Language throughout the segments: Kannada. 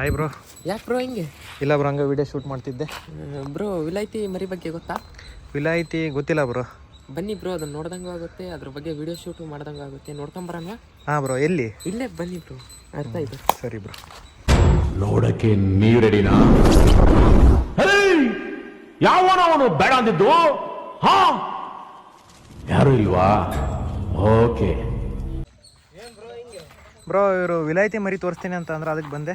ಹಾಯ್ ಬ್ರೋ ಯಾಕೆ ಬ್ರೋ ಹಿಂಗೆ? ಇಲ್ಲ ಬ್ರೋ ಹಂಗೆ ವಿಡಿಯೋ ಶೂಟ್ ಮಾಡ್ತಿದ್ದೆ. ಬ್ರೋ ವಿಲಾಯ್ತಿ ಮರಿ ಬಗ್ಗೆ ಗೊತ್ತಾ? ವಿಲಾಯಿತಿ ಗೊತ್ತಿಲ್ಲ ಬ್ರೋ ಬನ್ನಿ ಬ್ರೋ ಅದನ್ನ ನೋಡ್ದಂಗೂ ಆಗುತ್ತೆ ಅದ್ರ ಬಗ್ಗೆ ವಿಡಿಯೋ ಶೂಟ್ ಮಾಡ್ದಂಗೂ ಆಗುತ್ತೆ. ನೋಡ್ಕೊಂಬರಣ ಹಾಂ ಬ್ರೋ ಎಲ್ಲಿ? ಇಲ್ಲೇ ಬನ್ನಿ ಬ್ರೋ ಅರ್ಥ ಆಯ್ತು. ಸರಿ ಬ್ರೋ ನೋಡಕ್ಕೆ ನೀವ್ ರೆಡಿನಾ ಯಾವನವನು ಬೇಡ ಅಂದಿದ್ದು? ಹಾ? ಯಾರು ಇಲ್ವಾ? ಓಕೆ. ಬ್ರೋ ಇವರು ವಿಲಾಯಿತಿ ಮರಿ ತೋರಿಸ್ತೀನಿ ಅಂತ ಅಂದ್ರೆ ಅದಕ್ಕೆ ಬಂದೆ.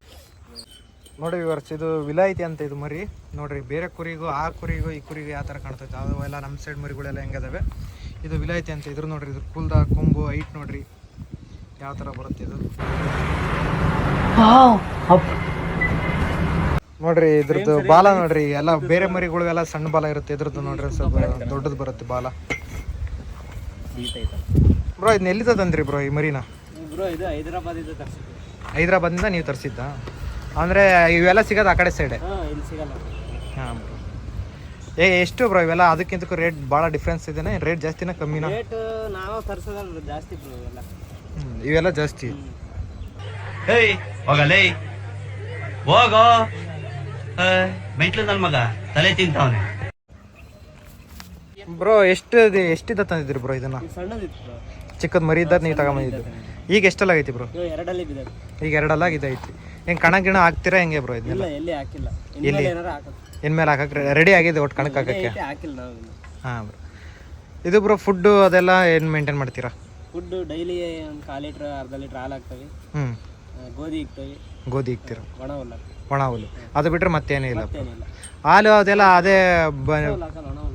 ನೋಡಿ ವಿವರ್ಸ್ ಇದು ವಿಲಾಯಿತಿ ಅಂತ ಇದು ಮರಿ. ನೋಡ್ರಿ ಬೇರೆ ಕುರಿಗೂ ಆ ಕುರಿಗೂ ಈ ಕುರಿಗೂ ಯಾವ ಥರ ಕಾಣ್ತೈತೆ? ಅದು ಎಲ್ಲ ನಮ್ಮ ಸೈಡ್ ಮರಿಗಳೆಲ್ಲ ಹೆಂಗದಾವೆ? ಇದು ವಿಲಾಯಿತಿ ಅಂತ ಇದ್ರು ನೋಡ್ರಿ ಇದ್ರ ಕುಲ್ದ ಕೊಂಬು ಐಟ್ ನೋಡ್ರಿ. ಯಾವ ಥರ ಬರುತ್ತೆ ಇದು? ನೋಡ್ರಿ ಇದ್ರದ್ದು ಬಾಲ ನೋಡ್ರಿ ಎಲ್ಲ ಬೇರೆ ಮರಿಗಳಿಗೆಲ್ಲ ಸಣ್ಣ ಬಾಲ ಇರುತ್ತೆ ಇದ್ರದ್ದು ನೋಡ್ರಿ ಸ್ವಲ್ಪ ದೊಡ್ಡದು ಬರುತ್ತೆ ಬಾಲ. ಬ್ರೋ ಇದನ್ನ ಎಲ್ಲಿಂದ ಬ್ರೋ ಈ ಮರಿನ? ಬ್ರೋ ಇದು ಹೈದರಾಬಾದ್ ಹೈದ್ರಾಬಾದಿಂದ ನೀವು ತರಿಸಿದ್ದ? ಅಂದರೆ ಇವೆಲ್ಲ ಸಿಗೋದು ಆ ಕಡೆ ಸೈಡೆ ಹಾಂ ಇಲ್ಲಿ ಸಿಗಲ್ಲ. ಹಾಂ. ಬ್ರೋ ಏ ಎಷ್ಟು ಬ್ರೋ ಇವೆಲ್ಲ? ಅದಕ್ಕಿಂತಕ್ಕೂ ರೇಟ್ ಭಾಳ ಡಿಫ್ರೆನ್ಸ್ ಇದೆಯಾ ರೇಟ್ ಜಾಸ್ತಿನ ಕಮ್ಮಿನಾ? ರೇಟ್ ನಾವು ತರಿಸೋದಲ್ಲ ಜಾಸ್ತಿ ಬ್ರೋ ಇವೆಲ್ಲ. ಜಾಸ್ತಿ. ಹೇಯ್ ಹೋಗಲೇ? ಹೋಗೋ? ಮೆಂಟ್ಲು ನನ್ ಮಗ ತಲೆ ತಿಂತಾವನೆ. ಬ್ರೋ ಎಷ್ಟು ಎಷ್ಟಿದ್ದ ತಂದಿದ್ರಿ ಬ್ರೋ ಇದನ್ನ? ಚಿಕ್ಕದ ಮರಿ ಇದ್ದ ನೀವು ತಗೊಂಬಂದಿದ್ದು. ಈಗ ಎಷ್ಟೆಲ್ಲ ಆಗೈತಿ ಬ್ರೋ ಇವಾಗ ಎರಡಲ್ಲಿ ಈಗ ಎರಡಲ್ಲ ಇದೈತಿ ಹೆಂಗೆ ಕಣ ಗಿಣ ಹಾಕ್ತೀರಾ ಹೆಂಗೆ ಬ್ರೋ ಇದನ್ನೆಲ್ಲ? ಇಲ್ಲ ಎಲ್ಲಿ ಹಾಕಿಲ್ಲ. ಎಲ್ಲಿ? ಏನಾರ ಹಾಕೋದು ಇನ್ಮೇಲೆ ಹಾಕಕ್ಕೆ ರೆಡಿ ಆಗಿದೆ ಒಟ್ಟು ಕಣಕ್ ಹಾಕಕ್ಕೆ? ಹಾಕಿಲ್ಲ ನಾವು ಹಾಂ ಬ್ರೋ ಇದು ಬ್ರೋ ಫುಡ್ಡು ಅದೆಲ್ಲ ಏನು ಮೇಂಟೈನ್ ಮಾಡ್ತೀರಾ? ಫುಡ್ಡು ಡೈಲಿ ಒಂದು ಕಾಲು ಲೀಟ್ರ್ ಅರ್ಧ ಲೀಟ್ರ್ ಹಾಲು ಹಾಕ್ತವೆ. ಹ್ಞೂ ಆ, ಗೋಧಿ ಇಕ್ತೀವಿ ಗೋಧಿ ಇಕ್ತೀರಾ ಒಣ ಹುಲ್ಲ ಒಣ ಹುಲ್ಲು. ಅದು ಬಿಟ್ಟರೆ ಮತ್ತೇನೂ ಇಲ್ಲ ಮತ್ತೇನಿಲ್ಲ ಹಾಲು ಅದೆಲ್ಲ ಅದೇ ಬ ಹುಲ್ಲ ಹಾಕಲ್ಲ ಒಣ ಹುಲ್ಲ.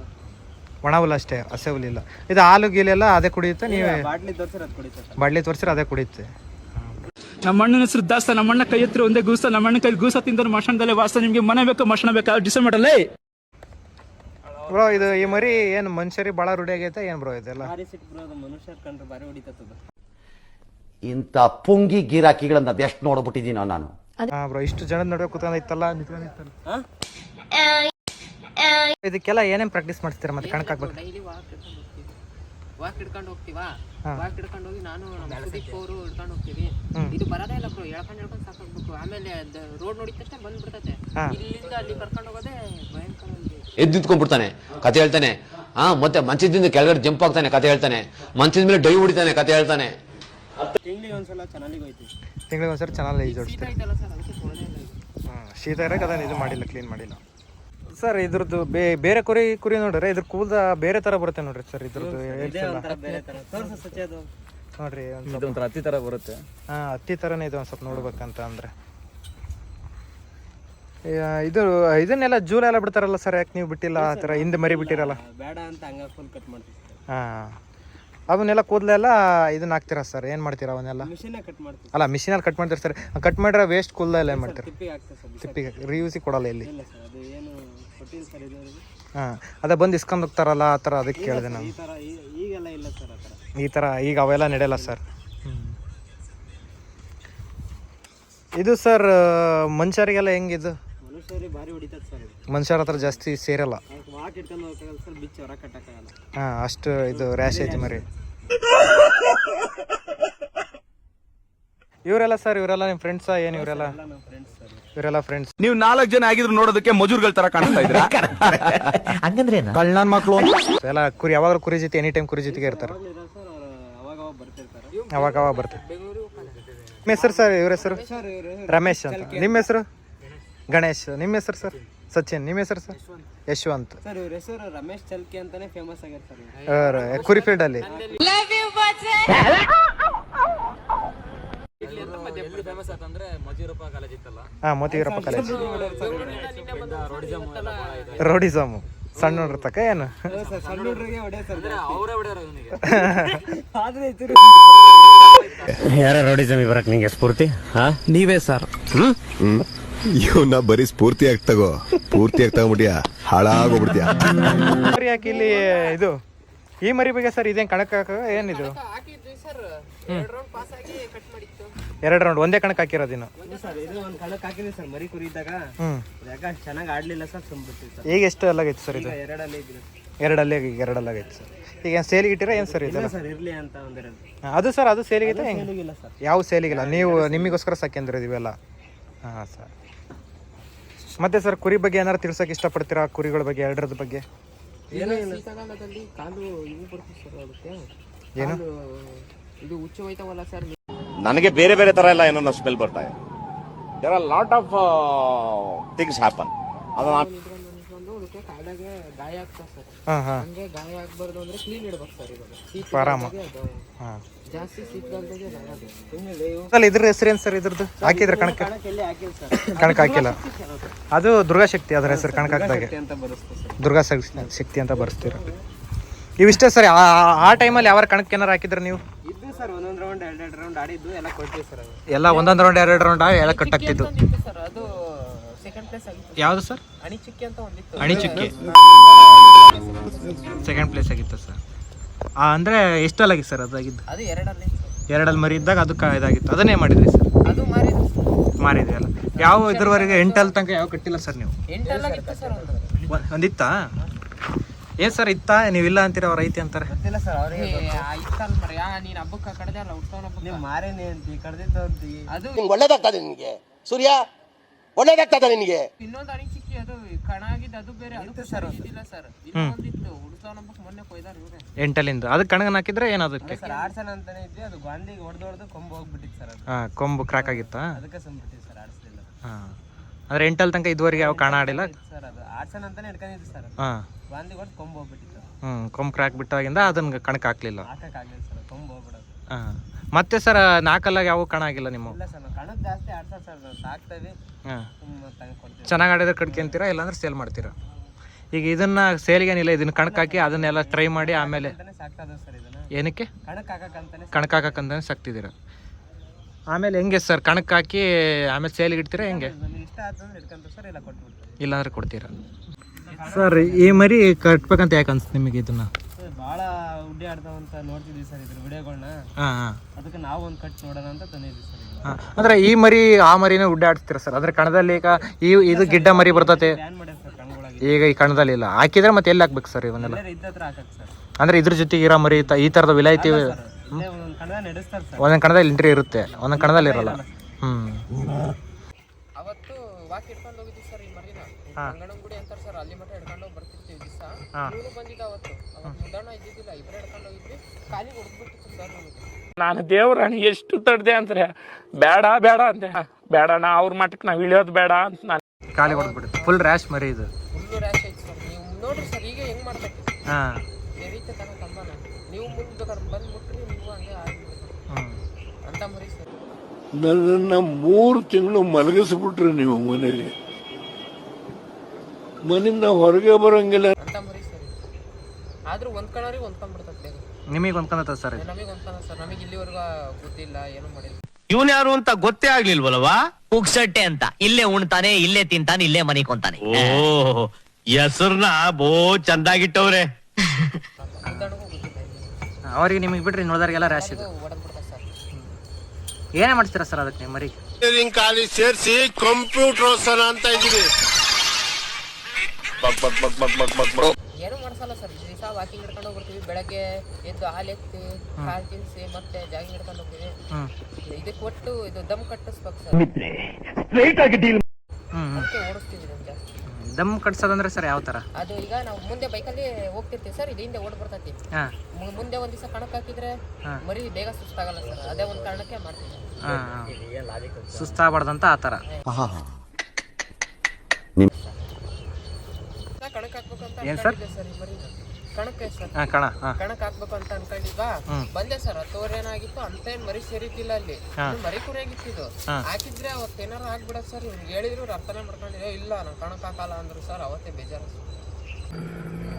ಒಣ ಹುಲ್ಲು ಅಷ್ಟೇ ಹಸೆ ಹುಲ್ಲಿಲ್ಲ ಇದು ಹಾಲು ಗೀಲೆಲ್ಲ ಅದೇ ಕುಡಿಯುತ್ತೆ ನೀವೇ ಬಾಟ್ಲಿ ತೋರಿಸಿರೋದು ಕುಡಿತಾರೆ ಬಾಡ್ಲಿ ತೋರಿಸಿದ್ರೆ ಅದೇ ಕುಡಿಯುತ್ತೆ. ನಮ್ಮ ಅಣ್ಣನ ಹೆಸರು ದಾಸ್ತ ನಮ್ಮ ಅಣ್ಣ ಕೈ ಎತ್ತಿರ ಒಂದೇ ಗೂಸ ನಮ್ಮ ಅಣ್ಣ ಕೈ ಗೂಸ ತಿಂದ್ರೆ ಮಶಾಣದಲ್ಲೇ ವಾಸ ನಿಮ್ಗೆ ಮನೆ ಬೇಕು ಮಶಾಣ ಬೇಕು ಡಿಸೈಡ್ ಮಾಡಲ್ಲ ಬ್ರೋ ಇದು ಈ ಮರಿ ಏನು ಮನುಷ್ಯರಿಗೆ ಭಾಳ ರೂಢಿ ಆಗೈತೆ ಏನು ಬ್ರೋ ಇದೆಲ್ಲ? ಮನುಷ್ಯರ್ ಕಂಡ್ರೆ ಭಾರಿ ಹೊಡಿತದ ಇಂಥ ಪುಂಗಿ ಗಿರಾಕಿಗಳನ್ನ ಎಷ್ಟು ನೋಡ್ಬಿಟ್ಟಿದ್ದೀನೋ ನಾನು. ಹಾಂ ಬ್ರೋ ಇಷ್ಟು ಜನದ ನಡುವೆ ಕುತ್ಕೊಂಡಿತ್ತಲ್ಲ ನಿಂತ್ಕೊಂಡಿತ್ತಲ್ಲ ಇದಕ್ಕೆಲ್ಲ ಏನೇನು ಪ್ರಾಕ್ಟೀಸ್ ಮಾಡಿಸ್ತೀರಾ ಮತ್ತೆ ಕಣಕ್ ಹಾಕ್ಬೇಕು ಡೈಲಿ ವಾಕ್ ಹಿಡ್ಕೊಂಡು ಹೋಗ್ತೀವಿ. ವಾಕ್ ಹಿಡ್ಕೊಂಡು ಹೋಗ್ತೀವಾ? ವಾಕ್ ಹಿಡ್ಕೊಂಡು ಹೋಗಿ ನಾನು ನಮ್ಮ ಸುದೀಪ್ ಅವರು ಹಿಡ್ಕೊಂಡು ಹೋಗ್ತೀವಿ. ಇದು ಬರೋದೇ ಇಲ್ಲ ಬ್ರೋ ಹೇಳ್ಕೊಂಡು ಹೇಳ್ಕೊಂಡು ಸಾಕಾಗ್ಬೇಕು ಆಮೇಲೆ ರೋಡ್ ನೋಡಿದ ತಕ್ಷಣ ಬಂದ್ಬಿಡ್ತತೆ. ಇಲ್ಲಿಂದ ಅಲ್ಲಿ ಕರ್ಕೊಂಡು ಹೋಗೋದೇ ಭಯಂಕರ ಅಲ್ಲಿ. ಎದ್ದು ನಿಂತ್ಕೊಂಡ್ಬಿಡ್ತಾನೆ ಕತೆ ಹೇಳ್ತಾನೆ. ಹಾ ಮತ್ತೆ ಮಂಚದಿಂದ ಕೆಳಗಡೆ ಜಂಪ್ ಆಗ್ತಾನೆ ಕತೆ ಹೇಳ್ತಾನೆ. ಮಂಚದ ಮೇಲೆ ಡೈ ಹೊಡಿತಾನೆ ಕತೆ ಹೇಳ್ತಾನೆ. ತಿಂಗಳಿಗೆ ಒಂದ್ಸಲ ಚೆನ್ನಾಗಿ ಹೋಯ್ತು. ತಿಂಗಳಿಗೆ ಒಂದ್ಸಲ ಚೆನ್ನಾಗಿ ಶೀತ ಈಜೋಡಿಸ್ತೀರಿ ಐತಲ್ಲ ಸರ್ ಅದಕ್ಕೆ ತೊಳೆದೇ ಇಲ್ಲ. ಇದು. ಹಾಂ ಶೀತ ಇರೋಕೆ ಅದನ್ನು ಇದು ಮಾಡಿಲ್ಲ ಕ್ಲೀನ್ ಮಾಡಿಲ್ಲ. ಸರ್ ಇದ್ರದ್ದು ಬೇ ಬೇರೆ ಕುರಿ ಕುರಿ ನೋಡ್ರಿ ಇದ್ರ ಕೂದ ಬೇರೆ ತರ ಬರುತ್ತೆ ನೋಡ್ರಿ ಸರ್ ಇದ್ರದ್ದು ನೋಡ್ರಿ ಇದೊಂಥರ ಹತ್ತಿ ತರ ಬರುತ್ತೆ. ಹಾಂ ಅತ್ತಿ ತರನೇ ಇದು ಒಂದ್ ಸ್ವಲ್ಪ ನೋಡ್ಬೇಕಂತ ಅಂದ್ರೆ. ಇದು ಇದನ್ನೆಲ್ಲ ಜೂಲ ಎಲ್ಲ ಬಿಡ್ತಾರಲ್ಲ ಸರ್ ಯಾಕೆ ನೀವು ಬಿಟ್ಟಿಲ್ಲ ಆ ಥರ ಹಿಂದೆ ಮರಿ ಬಿಟ್ಟಿರಲ್ಲ? ಬೇಡ ಅಂತ ಹಂಗ ಫುಲ್ ಕಟ್ ಮಾಡ್ತೀವಿ ಹಾಂ ಅವನ್ನೆಲ್ಲ ಕೂದಲೆಲ್ಲ ಇದನ್ನ ಹಾಕ್ತೀರಾ ಸರ್ ಏನು ಮಾಡ್ತೀರಾ ಅವನ್ನೆಲ್ಲ? ಮಿಷಿನೇ ಕಟ್ ಮಾಡ್ತೀವಿ ಅಲ್ಲ ಮಿಷಿನಲ್ಲಿ ಕಟ್ ಮಾಡ್ತೀರಾ ಸರ್ ಕಟ್ ಮಾಡಿರೋ ವೇಸ್ಟ್ ಕೂದಲೆಲ್ಲ ಏನು ಮಾಡ್ತೀರಾ? ತಿಪ್ಪಿಗೆ ರಿಯೂಸಿಗೆ ಕೊಡಲ್ಲ ಇಲ್ಲಿ? ಇಲ್ಲ ಸರ್ ಅದು ಏನು ಕೊಟ್ಟಿಲ್ಲ ಸರ್ ಇದುವರೆಗೂ ಹಾಂ ಅದೇ ಬಂದು ಇಸ್ಕೊಂಡು ಹೋಗ್ತಾರಲ್ಲ ಆ ಥರ ಅದಕ್ಕೆ ಕೇಳಿದೆ ನಾನು. ಈ ಥರ ಈ- ಈಗೆಲ್ಲ ಇಲ್ಲ ಸರ್ ಆ ಥರ ಈ ಥರ ಈಗ ಅವೆಲ್ಲ ನಡೆಯಲ್ಲ ಸರ್. ಇದು ಸರ್ ಮನುಷ್ಯರಿಗೆಲ್ಲ ಹೆಂಗಿದು ಮನುಷ್ಯರಿಗೆ ಭಾರಿ ಹೊಡಿತದೆ ಸರ್ ಇದು. ಮನುಷ್ಯರ ಹತ್ರ ಜಾಸ್ತಿ ಸೇರಲ್ಲ. ಅದಕ್ಕೆ ವಾಕ್ ಇಟ್ಕೊಂಡು ಹೋಗಕ್ಕಾಗಲ್ಲ ಸರ್ ಬಿಚ್ಚಿ ಹೊರ ಕಟ್ಟಕ್ಕಾಗಲ್ಲ. ಹಾಂ ಅಷ್ಟು ಇದು ರ್ಯಾಶ್ ಐತಿ ಮರಿ. ಇವರೆಲ್ಲ ಸರ್ ಇವರೆಲ್ಲ ನಿಮ್ಮ ಫ್ರೆಂಡ್ಸ್ ಏನು ಇವರೆಲ್ಲ? ಎಲ್ಲ ನಮ್ಮ ಫ್ರೆಂಡ್ಸ್ ಸರ್. ಇವರೆಲ್ಲ ಫ್ರೆಂಡ್ಸ್ ನೀವು ನಾಲ್ಕು ಜನ ಆಗಿದ್ರು ನೋಡೋದಕ್ಕೆ ಮಜೂರ್ಗಳ ತರ ಕಾಣಿಸ್ತಾ ಇದ್ರ ಕಳ್ಳನ್ ಮಕ್ಳು. ಎಲ್ಲ ಕುರಿ ಯಾವಾಗಲೂ ಕುರಿ ಜೊತೆ ಎನಿ ಟೈಮ್ ಕುರಿ ಜೊತೆಗೆ ಇರ್ತಾರೆ. ಅವಾಗ ಅವಾಗ ಬರ್ತಾರೆ? ನಿಮ್ಮ ಹೆಸರು ಸರ್ ಇವ್ರ ಹೆಸರು? ರಮೇಶ್ ಅಂತ. ನಿಮ್ಮ ಹೆಸರು? ಗಣೇಶ್. ನಿಮ್ಮ ಹೆಸರು ಸರ್? ಸಚಿನ್. ನಿಮ್ಮ ಹೆಸರು ಸರ್? ಯಶವಂತ್. ಸರ್ ಇವ್ರ ಹೆಸರು ರಮೇಶ್ ಚಲ್ಕಿ ಅಂತಾನೆ ಫೇಮಸ್ ಕುರಿ. ಅವ್ರ ಕುರಿ ಫೀಲ್ಡಲ್ಲಿ ಕಾಲೇಜ್ ರೋಡಿಸಮ್ ಸಣ್ಣ ಹುಡುಗ ಏನು? ಸಣ್ಣ ಯಾರ ರೋಡಿಸಮ್ ಬರಕ್ ನಿಂಗೆ ಸ್ಫೂರ್ತಿ? ಹಾ? ನೀವೇ ಸರ್. ಇವನ್ನ ಬರೀ ಸ್ಫೂರ್ತಿಯಾಗಿ ತಗೋ. ಪೂರ್ತಿಯಾಗಿ ತಗೊಂಬಿಟ್ಯಾ ಹಾಳಾಗೋಗ್ಬಿಡ್ತೀಯಾ? ಮರಿ ಯಾಕೆ ಇಲ್ಲಿ ಇದು? ಈ ಮರಿ ಬಗ್ಗೆ ಸರ್ ಇದೇನು ಕಣಕ್ ಹಾಕ ಏನಿದು ಎರಡು ರೌಂಡ್ ಒಂದೇ ಕಣಕ್ಕೆ ಹಾಕಿರೋದಿನ ಸರ್ ಇದು ಒಂದು ಕಣಕ್ ಹಾಕಿದ್ವಿ ಸರ್ ಮರಿ ಕುರಿ ಇದ್ದಾಗ. ಹ್ಮ್. ಯಾಕೆ ಚೆನ್ನಾಗಿ ಆಡ್ಲಿಲ್ಲ ಸರ್ ಸುಮ್ಬಿಡ್ತೀವಿ ಸರ್. ಈಗ ಎಷ್ಟು ಅಲ್ಲಾಗೈತೆ ಸರ್ ಇದು? ಎರಡಲ್ಲಿ ಎರಡಲ್ಲೇ ಈಗ ಎರಡಲ್ಲಾಗೈತೆ ಸರ್. ಈಗ ಏನು ಸೇಲಿಗೆ ಇಟ್ಟಿರ ಏನು ಸರ್ ಇದು ಸರ್ ಇರ್ಲಿ ಅಂತ ಒಂದೆರಡು ಅದು ಸರ್ ಅದು ಸೇಲಿಗೆ ಹೆಂಗೆ? ಇಲ್ಲ ಸರ್. ಯಾವ ಸೇಲಿಗಿಲ್ಲ ನೀವು ನಿಮಗೋಸ್ಕರ ಸಾಕೇಂದ್ರ ಇವೆಲ್ಲ ಹಾಂ ಸರ್. ಮತ್ತೆ ಸರ್ ಕುರಿ ಬಗ್ಗೆ ಏನಾರು ತಿಳ್ಸಕ್ ಇಷ್ಟಪಡ್ತೀರಾ? ಕುರಿಗಳ ಬಗ್ಗೆ ಎರಡರದ ಬಗ್ಗೆ? ಏನು ಕಾಲು ಇವು ಬರ್ತೀವಿ ಸರ್ ಅದಕ್ಕೆ. ಏನು? ಇದು ಹುಚ್ಚು ಹೋಯ್ತಾವಲ್ಲ ಸರ್ ನನಗೆ ಬೇರೆ ಬೇರೆ ತರ ಎಲ್ಲ ಏನೋ ಸ್ಮೆಲ್ ಬರ್ತಾ ಇದೆ. There are lot of things happen ಒಂದು ಅದಕ್ಕೆ ಕಾಲಾಗೆ ಗಾಯ ಆಗ್ತದೆ ಸರ್. ಹಾಂ ಹಾಂ. ಹಂಗೆ ಗಾಯ ಆಗ್ಬಾರ್ದು ಅಂದ್ರೆ ಕ್ಲೀನ್ ಇಡ್ಬೇಕು ಸರ್ ಇವಾಗ. ಆರಾಮ. ಶೀತಕಾಲದಾಗೆ ಅದು ಹಾಂ. ಜಾಸ್ತಿ ಶೀತಕಾಲದಾಗೆ ಗಾಯ ಆಗುತ್ತೆ. ಅಲ್ಲ ಇದ್ರ ಹೆಸರು ಏನು ಸರ್ ಇದ್ರದ್ದು? ಹಾಕಿದ್ರೆ ಕಣಕ್ಕೆ ಎಲ್ಲಿ ಹಾಕಿಲ್ಲ ಸರ್. ಕಣಕ್ ಹಾಕಿಲ್ಲ. ಅದು. ದುರ್ಗಾ ಶಕ್ತಿ ಅದರ ಹೆಸರು ಕಣಕ್ ಹಾಕ್ದಾಗೆ. ಅಂತ ಬರುತ್ತೆ ಸರ್. ದುರ್ಗಾ ಶಕ್ತಿ ಅಂತ ಬರ್ಸ್ತೀರ? ಇವಿಷ್ಟೇ ಸರ್ ಆ- ಆ ಟೈಮಲ್ಲಿ ಯಾವ ಕಣಕ್ಕೆ ಏನಾರು ಹಾಕಿದ್ರೆ ನೀವು? ಸರ್ ಒಂದೊಂದು ರೌಂಡ್ ಎರಡು ಎರಡು ರೌಂಡ್ ಆಡಿದ್ದು ಎಲ್ಲ ಕೊಡ್ತೀವಿ ಸರ್ ಅದು. ಎಲ್ಲ ಒಂದೊಂದು ರೌಂಡ್ ಎರಡು ರೌಂಡ್ ಎಲ್ಲ ಕಟ್ಟಾಗ್ತಿದ್ದು ಸರ್ ಅದು ಸೆಕೆಂಡ್ ಪ್ಲೇಸ್ ಆಗಿತ್ತು ಯಾವುದು ಸರ್? ಅಣಿಚುಕ್ಕಿ ಅಂತ ಒಂದಿತ್ತು ಅಣಿಚುಕ್ಕಿ ಸೆಕೆಂಡ್ ಪ್ಲೇಸ್ ಆಗಿತ್ತು ಸರ್? ಅಂದರೆ ಎಷ್ಟಲ್ಲಾಗಿತ್ತು ಸರ್ ಅದಾಗಿದ್ದು? ಅದು ಎರಡಲ್ಲಿ. ಎರಡಲ್ಲಿ ಮರಿ ಇದ್ದಾಗ ಅದಕ್ಕೆ ಇದಾಗಿತ್ತು. ಅದನ್ನೇ ಮಾಡಿದ್ರಿ ಸರ್? ಅದು ಮಾರಿದ್ರು ಸರ್. ಮಾರಿದ್ರಿ ಅಲ್ಲ ಯಾವ ಇದ್ರವರೆಗೆ ಎಂಟಲ್ ತನಕ ಯಾವ ಕಟ್ಟಿಲ್ಲ ಸರ್ ನೀವು? ಒಂದಿತ್ತ ಒಂದಿತ್ತಾ? ಏನು ಸರ್ ಇತ್ತಾ? ನೀವಿಲ್ಲ ಅಂತೀರ ಅವ್ರು ಐತಿ ಅಂತಾರೆ? ಸರ್ ಅವ್ರಿಗೆ ಇತ್ತಲ್ ಮರಿ ಆ ನೀನ್ ಹಬ್ಬಕ್ಕ ಕಡ್ದೆ ಅಲ್ಲ ಹಬ್ಬಕ್ಕೆ. ನೀವು ಮಾರೇನೆ ಅಂತಿ ಕಡ್ದಿದ್ದು ಅಂತಿ. ಅದು ಒಳ್ಳೇದಾಗ್ತದೆ ನಿನ್ಗೆ. ಸೂರ್ಯ ಒಳ್ಳೇದಾಗ್ತದೆ ನಿನ್ಗೆ. ಇನ್ನೊಂದು ಅಣಿಚಿಕ್ಕಿ ಅದು ಕಣ ಆಗಿದ್ದು ಅದು ಬೇರೆ ಅದು ಸರ್ ಇದಿಲ್ಲ ಸರ್. ಇನ್ನೊಂದಿತ್ತು ಹಬ್ಬಕ್ಕೆ ಮೊನ್ನೆ ಕೊಯ್ದಾರ ಇವ್ರೆ. ಎಂಟಲಿಂದ ಅದಕ್ಕೆ ಕಣಗನ್ ಹಾಕಿದ್ರೆ ಏನದಕ್ಕೆ ಸರ್ ಆಡ್ಸೋಣ ಅಂತಾನೆ ಇದ್ವಿ ಅದು ಗಾಂಧಿಗೆ ಹೊಡೆದು ಹೊಡೆದು ಕೊಂಬು ಹೋಗ್ಬಿಟ್ಟಿತ್ತು ಸರ್ ಅದು. ಹಾಂ ಕೊಂಬು ಕ್ರಾಕ್ ಆಗಿತ್ತಾ? ಅದಕ್ಕೆ ಸುಮ್ಬಿಟ್ಟಿವಿ ಸರ್ ಆಡಿಸ್ಲಿಲ್ಲ. ಹಾಂ. ಅಂದ್ರೆ ಎಂಟಲ್ ತನಕ ಇದುವರೆಗೆ ಯಾವ ಕಾಣ ಆಡಿಲ್ಲ? ಸರ್ ಅದು ಆಡ್ಸೋಣ ಅಂತಾನೆ ಹಿಡ್ಕೊಂಡಿದ್ದು ಸರ್ ಹಾಂ. ಗಾಂಧಿಗೆ ಹೊಡೆದು ಕೊಂಬು ಹೋಗ್ಬಿಟ್ಟಿತ್ತು. ಹ್ಞೂ ಕೊಂಬು ಕ್ರಾಕ್ ಬಿಟ್ಟಾಗಿಂದ ಅದನ್ನ ಕಣಕ್ ಹಾಕ್ಲಿಲ್ಲ. ಹಾಕಕ್ಕಾಗಲಿಲ್ಲ ಸರ್ ಕೊಂಬು ಹೋಗ್ಬಿಡೋದು. ಹಾಂ. ಮತ್ತೆ ಸರ್ ನಾಲ್ಕಲ್ಲಾಗ ಯಾವ ಕಣ ಆಗಿಲ್ಲ ನಿಮ್ಮ? ಇಲ್ಲ ಸರ್ ನಾವು ಕಣಕ್ಕೆ ಜಾಸ್ತಿ ಆಡ್ಸೋದು ಸರ್ ನಾವು ಸಾಕ್ತೇವೆ. ಹಾಂ. ತುಂಬ ತಂದು ಕೊಡ್ತೀವಿ. ಚೆನ್ನಾಗಿ ಆಡಿದ್ರೆ ಕಡ್ಕೊಂತೀರಾ ಇಲ್ಲಾಂದ್ರೆ ಸೇಲ್ ಮಾಡ್ತೀರಾ? ಈಗ ಇದನ್ನ ಸೇಲ್ಗೇನಿಲ್ಲ ಇದನ್ನ ಕಣಕ್ಕೆ ಹಾಕಿ ಅದನ್ನೆಲ್ಲ ಟ್ರೈ ಮಾಡಿ ಆಮೇಲೆ ಅಂತಾನೆ ಸಾಕ್ತಾ ಸರ್ ಇದನ್ನ. ಏನಕ್ಕೆ? ಕಣಕ್ ಹಾಕಕ್ಕಂತಾನೆ ಕಣಕ್ಕೆ ಹಾಕಕ್ಕಂತಾನೆ ಸಾಕ್ತಿದ್ದೀರಾ? ಆಮೇಲೆ ಹೆಂಗೆ ಸರ್ ಕಣಕ್ ಹಾಕಿ ಆಮೇಲೆ ಸೇಲ್ಗೆ ಇಡ್ತೀರಾ ಹೆಂಗೆ? ಸರ್ ಇಲ್ಲ ಕೊಟ್ಬಿಡ್ತೀವಿ. ಇಲ್ಲಾಂದ್ರೆ ಕೊಡ್ತೀರಾ? ಸರ್ ಈ ಮರಿ ಕಟ್ಬೇಕಂತ ಯಾಕೆ ಅನ್ಸುತ್ತೆ ನಿಮಗೆ ಇದನ್ನ? ಸರ್ ಭಾಳ ಉಡ್ಡಿ ಆಡ್ತಾವ ಅಂತ ನೋಡ್ತಿದ್ವಿ ಸರ್ ಇದ್ರ ವಿಡಿಯೋಗಳನ್ನ ಹಾಂ ಹಾಂ. ಅದಕ್ಕೆ ನಾವು ಒಂದು ಕಟ್ ನೋಡೋಣ ಅಂತ ತಂದಿದ್ವಿ ಸರ್ ಅಂದ್ರೆ ಹಾಂ ಅಂದರೆ ಈ ಮರಿ ಆ ಮರಿನ ಉಡ್ಡಾಡ್ತೀರ ಸರ್ ಅದ್ರ ಕಣದಲ್ಲಿ ಈಗ ಈ ಇದು ಗಿಡ್ಡ ಮರಿ ಬರ್ತತೆ. ಈಗ ಈ ಕಣದಲ್ಲಿ ಇಲ್ಲ. ಹಾಕಿದ್ರೆ ಮತ್ತೆ ಎಲ್ಲಿ ಹಾಕ್ಬೇಕು ಸರ್ ಇವನ್ನೆಲ್ಲ? ಅಂದ್ರೆ ಇದ್ರ ಜೊತೆಗೆ ಇರೋ ಮರಿ ಈ ತರದ ವಿಲಾಯಿತಿ ಒಂದೊಂದು ಕಣದಲ್ಲಿ ಎಂಟ್ರಿ ಇರುತ್ತೆ. ಒಂದೊಂದು ಕಣದಲ್ಲಿ ಇರಲ್ಲ. ಹ್ಞೂ ಅವತ್ತು ವಾಕ್ ಇಟ್ಕೊಂಡು ಹೋಗಿದ್ವಿ ಸರ್ ಈ ಮರಿನ ಗಂಗಣ್ಣನ ಗುಡಿ ಅಂತಾರೆ ಸರ್ ಅಲ್ಲಿ ಮಟ್ಟ ಹಿಡ್ಕೊಂಡು ಹೋಗಿ ಬರ್ತಿರ್ತೀವಿ ದಿವಸ ಇವನು ಬಂದಿದ್ದ ಅವತ್ತು. ಅವತ್ತು ಮುದ್ದಣ್ಣ ಇದ್ದಿದ್ದಿಲ್ಲ ಇಬ್ಬರೇ ಹಿಡ್ಕೊಂಡು ಹೋಗಿದ್ವಿ. ಕಾಲಿಗೆ ಹೊಡೆದ್ಬಿಟ್ಟಿತ್ತು ಸರ್ ನಮಗೆ. ನಾನು ದೇವ್ರಣ್ಣ ಎಷ್ಟು ತಡ್ದೆ ಅಂದ್ರೆ ಬೇಡ ಬೇಡ ಅಂದೆ. ನಾ ಅವ್ರ ಮಟ್ಟಕ್ಕೆ ನಾವು ಇಳಿಯೋದು ಬೇಡ ಅಂತ ನಾನು ಖಾಲಿ ಹೊಡೆದ್ಬಿಡುತ್ತೆ ಫುಲ್ ರ್ಯಾಶ್ ಮರಿ ಇದು. ಫುಲ್ಲು ರ್ಯಾಶ್ ಐತೆ ಸರ್. ನೀವು ನೋಡ್ರಿ ಸರ್ ಈಗ ಹೆಂಗ್ ಮಾಡ್ಬೇಕು? ಹಾಂ. ಎರೀತೆ ತನ ತಮ್ಮನ ನೀವು ಮುಂದೆ ಬೇಕಾದ್ರೆ ಬಂದು ಮುಟ್ರಿ ನೀವು ಹಂಗೆ ಆಗ್ಬಿಡುತ್ತೆ ಅಂತ ಮರಿ ಸರ್. ನನ್ನನ್ನ ಮೂರು ತಿಂಗಳು ಮಲಗಿಸ್ಬಿಟ್ರಿ ನೀವು ಮನೇಲಿ. ಮನೆಯಿಂದ ಹೊರಗೆ ಬರಂಗಿಲ್ಲ. ಆದ್ರೂ ಒಂದ್ ಕಣರಿಗೆ ಹೊಂದ್ಕೊಂಡ್ಬಿಡ್ತದೆ ಬೇಗ. ನಿಮಗೆ ಹೊಂದ್ಕೊಂಡತ್ತ ಸರ್? ನಮಗೆ ಹೊಂದ್ಕೊಂಡ ಸರ್. ನಮಗೆ ಇಲ್ಲಿವರೆಗೂ ಗೊತ್ತಿಲ್ಲ ಏನು ಮಾಡಿಲ್ಲ. ಇವನ್ ಯಾರು ಅಂತ ಗೊತ್ತೇ ಆಗ್ಲಿಲ್ವಲ್ವಾ ಪುಕ್ಸಟ್ಟೆ ಅಂತ. ಇಲ್ಲೇ ಉಣ್ತಾನೆ ಇಲ್ಲೇ ತಿಂತಾನೆ ಇಲ್ಲೇ ಮನಿಕೊಂತಾನೆ ಓ ಹೆಸರ್ನ ಬೋ ಚಂದಾಗಿಟ್ಟವ್ರೆ. ಅವ್ರಿಗೆ ಗೊತ್ತಿಲ್ಲ ಇಲ್ಲಿ. ಅವರಿಗೆ ನಿಮಗೆ ಬಿಡ್ರಿ ನೋಡಿದಾರಿಗೆಲ್ಲ ರ್ಯಾಶ್ ಇದು. ಹೊಡೆದ್ಬಿಡ್ತಾರೆ ಸರ್. ಏನೇ ಮಾಡ್ತೀರಾ ಸರ್ ಅದಕ್ಕೆ ಮರಿ ಕಾಲೇಜ್ ಸೇರಿಸಿ ಕಂಪ್ಯೂಟರ್ ಸರ್ ಅಂತ ಇದ್ದೀವಿ ಬಕ್ ಬಕ್ ಬಕ್ ಬಕ್ ಬಕ್. ಏನು ಮಾಡ್ಸಲ್ಲ ಸರ್. ದಿವಸ ವಾಕಿಂಗ್ ಹಿಡ್ಕೊಂಡು ಹೋಗ್ಬಿಡ್ತೀವಿ. ಬೆಳಗ್ಗೆ ಎದ್ದು ಹಾಲು ಎತ್ತಿ ಹಾಲು ತಿನ್ಸಿ ಮತ್ತೆ ಜಾಗಿಂಗ್ ಹಿಡ್ಕೊಂಡು ಹೋಗ್ತೀವಿ. ಇದು ಇದಕ್ಕೆ ಒಟ್ಟು ಇದು ದಮ್ ಕಟ್ಟಿಸ್ಬೇಕು ಸರ್. ಅದಕ್ಕೆ ಓಡಿಸ್ತೀವಿ ಇದನ್ನ ಜಾಸ್ತಿ. ದಮ್ ಕಟ್ಸೋದಂದ್ರೆ ಸರ್ ಯಾವ ತರ ಅದು ಈಗ ನಾವು ಮುಂದೆ ಬೈಕಲ್ಲಿ ಹೋಗ್ತಿರ್ತೀವಿ ಸರ್ ಇದು ಹಿಂದೆ ಓಡ್ ಬರ್ತೈತಿ ಹಾಂ. ಮು- ಮುಂದೆ ಒಂದ್ ದಿವಸ ಕಣಕ್ ಹಾಕಿದ್ರೆ ಮರಿ ಬೇಗ ಸುಸ್ತಾಗಲ್ಲ ಸರ್. ಅದೇ ಒಂದ್ ಕಾರಣಕ್ಕೆ ಮಾಡ್ತೀವಿ. ಹಾಂ ಹಾಂ. ಸುಸ್ತಾಗಬಾರ್ದಂತ ಆ ಥರ. ನಾ ಕಣಕ್ ಹಾಕ್ಬೇಕಂತ ಅಂತ ಏನ್ ಸರ್? ಅನ್ಕೊಂಡಿದ್ದೆ ಸರ್ ಈ ಮರಿನ. ಕಣಕ್ಕೆ ಸರ್ ಹಾಂ ಕಣ ಹಾಂ. ಕಣಕ್ ಹಾಕ್ಬೇಕು ಅಂತ ಅನ್ಕೊಂಡಿದ್ವಾ? ಬಂದೆ ಸರ್ ಹತ್ತುವರೆ ಏನಾಗಿತ್ತು ಅಂತ ಏನ್ ಮರಿ ಸೇರಿದ್ದಿಲ್ಲ ಅಲ್ಲಿ ಮರಿ ಕುರಿಯಾಗಿತ್ತು ಇದು ಹಾಕಿದ್ರೆ ಅವತ್ತು ಏನಾರ ಆಗ್ಬಿಡತ್ ಸರ್ ಇವ್ರು ಹೇಳಿದ್ರು ಇವ್ರು ಅರ್ಥನೇ ಮಾಡ್ಕೊಂಡಿದ್ರೆ ಇಲ್ಲ ನಾನು ಕಣಕ್ ಹಾಕಲ್ಲ ಅಂದ್ರು ಸರ್ ಅವತ್ತೇ ಬೇಜಾರು. ಸರ್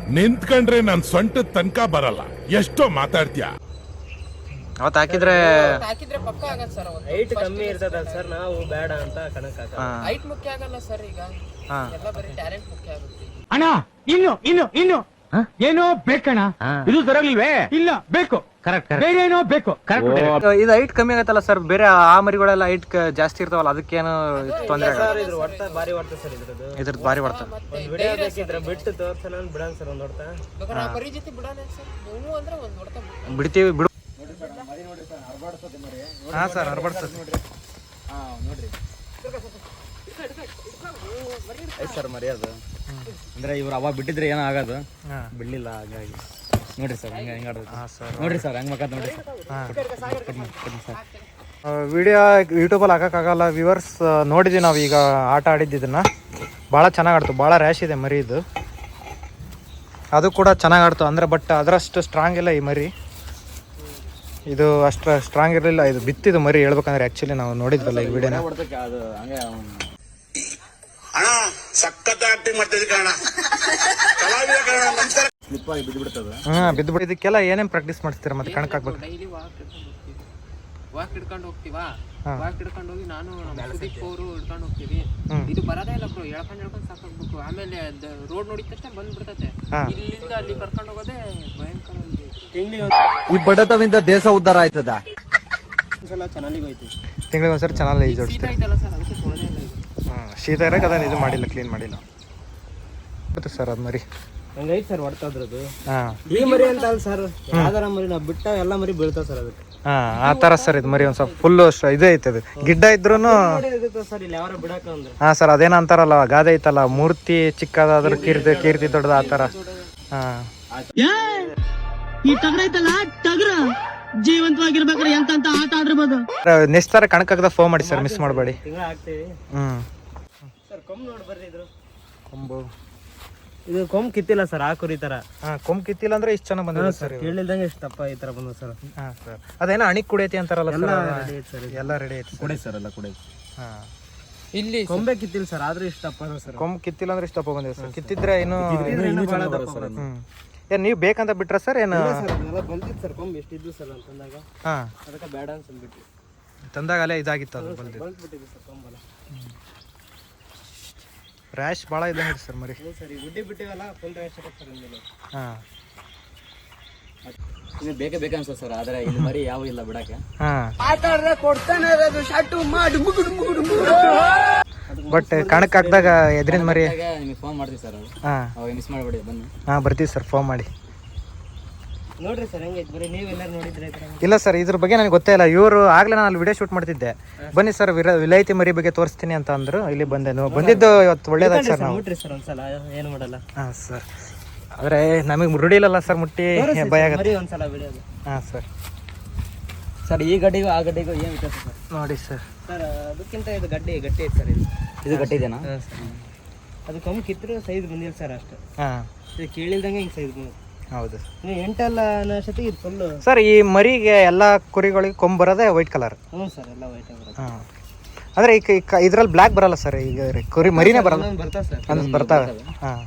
ನಿಂತ್ಕೊಂಡ್ರೆ ನನ್ ಸೊಂಟ ತನಕ ಬರಲ್ಲ. ಎಷ್ಟೋ ಮಾತಾಡ್ತೀಯ? ಅವತ್ತು ಹಾಕಿದ್ರೆ ಹಾಕಿದ್ರೆ ಪಕ್ಕ ಆಗಲ್ಲ ಸರ್ ಅವತ್ತು. ಹೈಟ್ ಕಮ್ಮಿ ಇರ್ತದಲ್ಲ ಸರ್ ನಾವು ಬೇಡ ಅಂತ ಕಣಕ್ ಹಾಕ ಹಾ. ಹೈಟ್ ಮುಖ್ಯ ಆಗಲ್ಲ ಸರ್ ಈಗ. ಹಾ. ಎಲ್ಲ ಬರೀ ಟ್ಯಾಲೆಂಟ್ ಮುಖ್ಯ ಆಗುತ್ತೆ. ಅಣ್ಣ ಇನ್ನು ಇನ್ನು ಇನ್ನು. ಏನೋ ಬೇಕಣ್ಣ. ಇದು ಸರಿಯಾಗಿಲ್ವೇ ಇಲ್ಲ ಬೇಕು. ಕರೆಕ್ಟ್ ಬೇರೆ ಏನೋ ಬೇಕು. ಕರೆಕ್ಟ್ ಇದು ಹೈಟ್ ಕಮ್ಮಿ ಆಗತ್ತಲ್ಲ ಸರ್ ಬೇರೆ ಆ ಮರಿಗಳೆಲ್ಲ ಹೈಟ್ ಜಾಸ್ತಿ ಇರ್ತಾವಲ್ಲ ಅದಕ್ಕೇನು ತೊಂದರೆ ಇದ್ರದ್ದು. ಭಾರಿ ಹೊಡ್ತ ಬೇಕಾದ್ರೆ ಆ ಮರಿ ಜೊತೆ ಸರ್ ನೀವು ಅಂದ್ರೆ ಒಂದ್ ಹೊಡ್ತಾ ಬಿಡು. ಬಿಡ್ತೀವಿ ಬಿಡು. ಹಾ ಸರ್ ಹರ್ಬಡ್ಸತ್ ಸರ್ ಮರ್ಯಾದ. ಅಂದ್ರೆ ಇವ್ರು ಅವಾಗ ಬಿಟ್ಟಿದ್ರೆ ಏನೋ ಆಗೋದು? ಬಿಡ್ಲಿಲ್ಲ ಹಾಗಾಗಿ. ನೋಡ್ರಿ ಸರ್ ಹಂಗ ಹೆಂಗ ಹಾ ಸರ್. ನೋಡ್ರಿ ಸರ್ ಹಂಗ ಮಕ್ಕ ನೋಡ್ರಿ ವಿಡಿಯೋ ಯೂಟ್ಯೂಬಲ್ಲಿ ಹಾಕೋಕ್ಕಾಗಲ್ಲ ವ್ಯೂವರ್ಸ್ ನೋಡಿದ್ವಿ ನಾವು ಈಗ ಆಟ ಆಡಿದ್ದು ಇದನ್ನ ಭಾಳ ಚೆನ್ನಾಗಿ ಆಡ್ತು ಭಾಳ ರ್ಯಾಶ್ ಇದೆ ಮರಿ ಇದು. ಅದು ಕೂಡ ಚೆನ್ನಾಗಿ ಆಡ್ತು ಅಂದರೆ ಬಟ್ ಅದರಷ್ಟು ಸ್ಟ್ರಾಂಗ್ ಇಲ್ಲ ಈ ಮರಿ. ಇದು ಅಷ್ಟು ಸ್ಟ್ರಾಂಗ್ ಇರಲಿಲ್ಲ ಇದು ಬಿತ್ತಿದ್ದು ಮರಿ ಹೇಳ್ಬೇಕಂದ್ರೆ ಆ್ಯಕ್ಚುಲಿ ನಾವು ನೋಡಿದ್ವಲ್ಲ ಈ ವಿಡಿಯೋನ. ಅಣ್ಣ ಸಖತ್ ಆಕ್ಟಿಂಗ್ ಕಲಾವಿದ ಕಣ ನಮಸ್ಕಾರ. ಸ್ಲಿಪ್ ಆಗಿ ಬಿದ್ದು ಬಿಡ್ತದ ಹಾಂ ಬಿದ್ದು ಇದಕ್ಕೆಲ್ಲ ಏನೇನು ಪ್ರಾಕ್ಟೀಸ್ ಮಾಡ್ತೀರಾ ಮತ್ತೆ ಕಣಕ್ ಹಾಕ್ಬೇಕು ಡೈಲಿ ವಾಕ್ ವಾಕ್ ಹಿಡ್ಕೊಂಡು ಹೋಗ್ತೀವಾ? ವಾಕ್ ಹಿಡ್ಕೊಂಡು ಹೋಗಿ ನಾನು ನಮ್ಮ ಸುದೀಪ್ ಅವರು ಹಿಡ್ಕೊಂಡು ಹೋಗ್ತೀವಿ. ಇದು ಬರೋದೇ ಇಲ್ಲ ಬ್ರೋ ಸಾಕಾಗ್ಬೇಕು. ಆಮೇಲೆ ರೋಡ್ ನೋಡಿದ ತಕ್ಷಣ ಬಂದ್ಬಿಡ್ತತೆ. ಇಲ್ಲಿಂದ ಅಲ್ಲಿ ಕರ್ಕೊಂಡು ಹೋಗೋದೇ ಭಯಂಕರ ಈ ಬಡತವಿಂದ ದೇಶ ಉದ್ಧಾರ ಆಯ್ತದ? ಚೆನ್ನಾಗಿ ಹೋಯ್ತು. ತಿಂಗಳಿಗೆ ಒಂದ್ಸರಿ ಚೆನ್ನಾಗಿ ಶೀತ ಇರೋಕೆ ಅದನ್ನು ಇದು ಮಾಡಿಲ್ಲ ಕ್ಲೀನ್ ಮಾಡಿಲ್ಲ. ಗೊತ್ತು ಸರ್ ಅದು ಮರಿ. ಹಂಗೈತೆ ಸರ್ ಹೊಡ್ತಾ ಇದ್ರದ್ದು ಹಾಂ. ಈ ಮರಿ ಅಂತ ಅಲ್ಲ ಸರ್ ಯಾವ್ದಾರ ಮರಿ ನಾವು ಬಿಟ್ಟ ಎಲ್ಲ ಮರಿ ಬೀಳ್ತಾವ ಸರ್ ಅದಕ್ಕೆ. ಹಾಂ ಆ ಥರ ಸರ್ ಇದು ಮರಿ ಒಂದು ಸ್ವಲ್ಪ ಫುಲ್ಲು ಇದೇ ಐತೆ ಅದು. ಗಿಡ್ಡ ಇದ್ರೂ ಸರ್ ಇಲ್ಲಿ ಅಂದ್ರೆ. ಹಾಂ ಸರ್ ಅದೇನೋ ಅಂತಾರಲ್ಲ ಗಾದೆ ಐತಲ್ಲ ಮೂರ್ತಿ ಚಿಕ್ಕದಾದ್ರೂ ಕೀರ್ತಿ ಕೀರ್ತಿ ದೊಡ್ಡದ ಆ ಥರ ಹಾಂ. ಈ ಟಗರ ಐತಲ್ಲ ಟಗರ. ಜೀವಂತವಾಗಿರ್ಬೇಕಾದ್ರೆ ಎಂತ ಅಂತ ಆಟ ಆಡಿರ್ಬೋದು. ನೆಕ್ಸ್ಟ್ ತರ ಕಣಕಾಗದ ಫೋನ್ ಮಾಡಿ ಸರ್ ಮಿಸ್ ಮಾಡಬೇಡಿ. ಹ್ಮ್. ಕೊಂಬ್ ನೋಡಿ ಬರ್ತಿದ್ರು ಕೊಂಬು. ಇದು ಕೊಂಬ್ ಕಿತ್ತಿಲ್ಲ ಸರ್ ಆ ಕುರಿ ತರ. ಹಾಂ ಕೊಂಬು ಕಿತ್ತಿಲ್ಲ ಅಂದ್ರೆ ಇಷ್ಟು ಚೆನ್ನಾಗಿ ಬಂದಿದೆ ಸರ್. ಕೇಳಿಲ್ದಂಗೆ ಇಷ್ಟು ತಪ್ಪ ಈ ತರ ಬಂದ ಸರ್. ಹಾಂ ಸರ್. ಅದೇನೋ ಅಣಿ ಕುಡಿಯತಿ ಅಂತಾರಲ್ಲ ಎಲ್ಲ ಸರ್ ಐತೆ ಎಲ್ಲ ರೆಡಿ ಐತೆ ಕುಡಿ ಸರ್ ಎಲ್ಲ ಕುಡಿ. ಹಾಂ. ಇಲ್ಲಿ ಕೊಂಬೆ ಕಿತ್ತಿಲ್ಲ ಸರ್ ಆದ್ರೆ ಇಷ್ಟು ತಪ್ಪ ಸರ್. ಕೊಂಬ್ ಕಿತ್ತಿಲ್ಲ ಅಂದ್ರೆ ಇಷ್ಟು ದಪ್ಪ ಬಂದಿದೆ ಸರ್. ಕಿತ್ತಿದ್ರೆ ಇನ್ನು ಇನ್ನೂ ದಪ್ಪ ಸರ್ ಏನು ನೀವು ಬೇಕಂತ ಬಿಟ್ರ ಸರ್? ಏನು ಸರ್ ಬಂದಿತ್ತು ಸರ್ ಕೊಂಬ್ ಎಷ್ಟಿದ್ದು ಸರ್ ಅಂತಂದಾಗ. ಹಾಂ. ಅದಕ್ಕೆ ಬೇಡ ಅನ್ಸ್ಬಿಟ್ಟು ತಂದಾಗ ಅಲ್ಲೇ ಇದಾಗಿತ್ತು ಅದು ಬಂದಿದ್ದು. ಬಂದ್ಬಿಟ್ಟಿದೆ ಸರ್ ಕೊಂಬಲ್ಲ. ರ್ಯಾಶ್ ಭಾಳ ಇದ್ದಂಗೆ ಸರ್ ಮರಿ. ಹ್ಞೂ ಸರ್ ಈ ಗುಡ್ಡಿ ಬಿಟ್ಟಿವಲ್ಲ ಫುಲ್ ಸರ್ ನಿಮಗೆ ಹಾಂ. ಇದು ಬೇಕೇ ಬೇಕನ್ಸ ಸರ್ ಆದ್ರೆ ಇಲ್ಲಿ ಮರಿ ಯಾವ ಇಲ್ಲ ಬಿಡಕ್ಕೆ. ಹಾಂ. ಬಟ್ ಕಣಕ್ ಹಾಕ್ದಾಗ ಎದ್ರಿಂದ ಮರಿ. ನಿಮಗೆ ಫೋನ್ ಮಾಡ್ತೀವಿ ಸರ್ ಹಾಂ. ಅವಾಗ ಮಿಸ್ ಮಾಡಬೇಡಿ ಬನ್ನಿ. ಹಾಂ ಬರ್ತೀವಿ ಸರ್ ಫೋನ್ ಮಾಡಿ. ನೋಡ್ರಿ ಸರ್ ಬರೀ ನೋಡಿದ್ರೆ ಇಲ್ಲ ಸರ್ ಇದ್ರ ಬಗ್ಗೆ ನನಗೆ ಗೊತ್ತೇ ಇಲ್ಲ. ಇವರು ಆಗ್ಲೇ ನಾನು ಅಲ್ಲಿ ವಿಡಿಯೋ ಶೂಟ್ ಮಾಡ್ತಿದ್ದೆ. ಬನ್ನಿ ಸರ್ ವಿರ ವಿಲಾಯಿತಿ ಮರಿ ಬಗ್ಗೆ ತೋರಿಸ್ತೀನಿ ಅಂತ ಅಂದ್ರು. ಇಲ್ಲಿ ಬಂದೆ ಬಂದಿದ್ದು ಇವತ್ತು ಒಳ್ಳೇದಾಯ್ತು ಸರ್ ನಾವು? ಮುಟ್ರಿ ಸರ್ ಒಂದ್ಸಲ ಏನು ಮಾಡಲ್ಲ. ಹಾಂ ಸರ್. ಆದರೆ ನಮಗೆ ರೂಢಿಲಲ್ಲ ಸರ್ ಮುಟ್ಟಿ ಭಯ ಆಗುತ್ತೆ. ಮರಿ ಒಂದ್ಸಲ ಬಿಡೋದು ಹಾಂ ಸರ್. ಸರ್ ಈ ಗಡ್ಡಿಗೂ ಆ ಗಡ್ಡಿಗೂ ಏನು ವ್ಯತ್ಯಾಸ ಸರ್? ನೋಡಿ ಸರ್. ಸರ್ ಅದಕ್ಕಿಂತ ಇದು ಗಡ್ಡಿ ಗಟ್ಟಿ ಐತೆ ಸರ್ ಇದು. ಇದು ಗಟ್ಟಿದೇನಾ ಹಾಂ ಸರ್. ಅದು ಕಮ್ಮಿ ಕಿತ್ತರೂ ಸೈಜ್ ಬಂದಿಲ್ಲ ಸರ್ ಅಷ್ಟು. ಹಾಂ. ಇದು ಕೇಳಿಲ್ದಂಗೆ ಹಿಂಗೆ ಸೈಜ್ ಬಂದಿದೆ. ಹೌದು. ಎಂಟಲ್ಲ ಅನ್ನೋ ಅಷ್ಟೊತ್ತಿಗೆ ಇದು ಫುಲ್ಲು ಸರ್ ಈ ಮರಿಗೆ ಎಲ್ಲ ಕುರಿಗಳಿಗೆ ಕೊಂಬ್ ಬರೋದೇ ವೈಟ್ ಕಲರ್ ಹ್ಞೂ ಸರ್ ಎಲ್ಲ ವೈಟ್ ಬರುತ್ತೆ. ಹಾಂ. ಅಂದರೆ ಈಗ ಇದ್ರಲ್ಲಿ ಬ್ಲ್ಯಾಕ್ ಬರಲ್ಲ ಸರ್ ಈಗ ಕುರಿ ಮರಿನೇ ಬರಲ್ಲ. ಇನ್ನೊಂದು ಬರ್ತಾ ಸರ್ ಅಂದ್ರೆ ಬರ್ತಾವೆ. ಹಾಂ.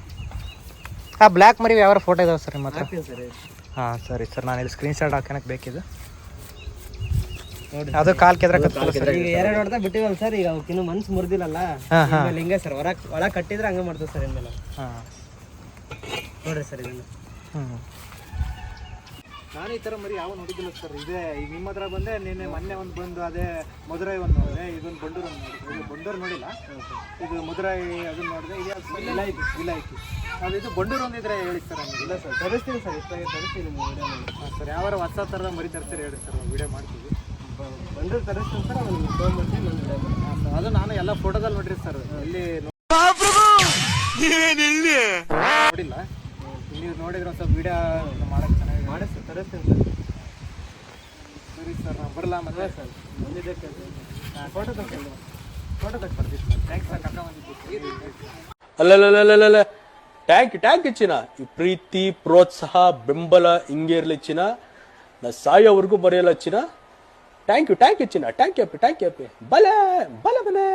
ಆ ಬ್ಲ್ಯಾಕ್ ಮರಿ ಯಾವ ಫೋಟೋ ಇದಾವೆ ಸರ್ ಮತ್ತೆ ಹತ್ರ? ಹಾಕ್ತೀನಿ ಸರ್ ಹಾಂ ಸರಿ ಸರ್ ನಾನು ಇಲ್ಲಿ ಸ್ಕ್ರೀನ್ ಶಾಟ್ ಹಾಕೋಣಕ್ಕೆ ಬೇಕಿದ್ದು. ನೋಡಿ. ಅದು ಕಾಲ್ ಕೆದ್ರ ಈಗ ಎರಡು ಹೊಡೆದ ಬಿಟ್ಟಿವಲ್ಲ ಸರ್ ಈಗ ಅವಕ್ಕಿನ್ನೂ ಮನ್ಸು ಮುರಿದಿಲ್ಲಲ್ಲ ಹಾಂ ಹಾಂ. ಹಿಂಗೆ ಸರ್ ಹೊರ ಒಳಗೆ ಕಟ್ಟಿದ್ರೆ ಹಂಗೆ ಮಾಡ್ತೀವಿ ಸರ್ ಇನ್ಮೇಲೆ. ಹಾಂ. ನೋಡ್ರಿ ಸರ್ ಇದನ್ನು. ನಾನು ಈ ಥರ ಮರಿ ಯಾವ ನೋಡಿದ್ದಿಲ್ಲ ಸರ್ ಇದೇ ಈಗ ನಿಮ್ಮ ಹತ್ರ ಬಂದೆ ನಿನ್ನೆ ಮೊನ್ನೆ ಒಂದು ಬಂದು ಅದೇ ಮಧುರೈ ಒಂದು ನೋಡಿದೆ ಇದೊಂದು ಬಂಡೂರು ಒಂದು ನೋಡಿದೆ. ಇದು ಬಂಡೂರು ನೋಡಿಲ್ಲ. ಇದು ಮಧುರೈ ಅದನ್ನ ನೋಡಿದೆ. ಇದು ಇಲ್ಲ ಇತ್ತು ಇಲ್ಲ ವಿಲಾಯ್ತಿ. ಅದು ಇದು ಬಂಡೂರು ಒಂದಿದ್ರೆ ಹೇಳಿ ಸರ್ ನಮಗೆ. ಇಲ್ಲ ಸರ್ ತರಿಸ್ತೀನಿ ಸರ್ ಇಷ್ಟ ತರಿಸ್ತೀನಿ ನಿಮ್ಮ ವಿಡಿಯೋ ಹಾಂ ಸರ್ ಯಾವ ಹೊಸ ಥರದ ಮರಿ ತರ್ತೀರಿ ಹೇಳಿ ಸರ್ ವಿಡಿಯೋ ಮಾಡ್ತೀವಿ. ಬಂಡೂರ್ ತರಿಸ್ತೀನಿ ಸರ್ ಅದನ್ನು ಮಾಡ್ತೀನಿ ವಿಡಿಯೋ ಹಾಂ ಸರ್ ಅದು ನಾನು ಎಲ್ಲ ಫೋಟೋದಲ್ಲಿ ನೋಡ್ರಿ ಸರ್ ಇಲ್ಲಿ? ನೋಡಿಲ್ಲ. ನೀವು ನೋಡಿದ್ರೆ ಒಂದು ಸ್ವಲ್ಪ ವಿಡಿಯೋ ಮಾಡಕ್ಕೆ ಚೆನ್ನಾಗಿ ಮಾಡಿ ಸರ್ ತರಿಸ್ತೀನಿ ಸರ್. ಸರಿ ಸರ್ ನಾನು ಬರಲ್ಲ ಮತ್ತೆ? ಸರ್ ಬಂದಿದ್ದಕ್ಕೆ ಫೋಟೋ ತಗೊಂಡು ಫೋಟೋ ತಗೊಂಡು ಸರ್. ಥ್ಯಾಂಕ್ಸ್ ಸರ್ ಕರ್ಕೊಂಡು ಬಂದಿದ್ದು. ಅಲ್ಲಲ್ಲಲ್ಲಲ್ಲ ಟ್ಯಾಂಕ್ ಟ್ಯಾಂಕ್ ಚಿನ್ನ. ಈ ಪ್ರೀತಿ ಪ್ರೋತ್ಸಾಹ ಬೆಂಬಲ ಹಿಂಗೆ ಇರಲಿ ಚಿನ್ನ. ನಾ ಸಾಯೋವರೆಗೂ ಬರೆಯಲ್ಲ ಚಿನ್ನ. ಟ್ಯಾಂಕ್ ಯು ಟ್ಯಾಂಕ್ ಯು ಚಿನ್ನ. ಟ್ಯಾಂಕ್ ಯು ಅಪ್ಪಿ ಟ್ಯಾಂಕ್ ಯು ಅಪ್ಪಿ. ಬಲೆ ಬಲೆ ಬಲೆ.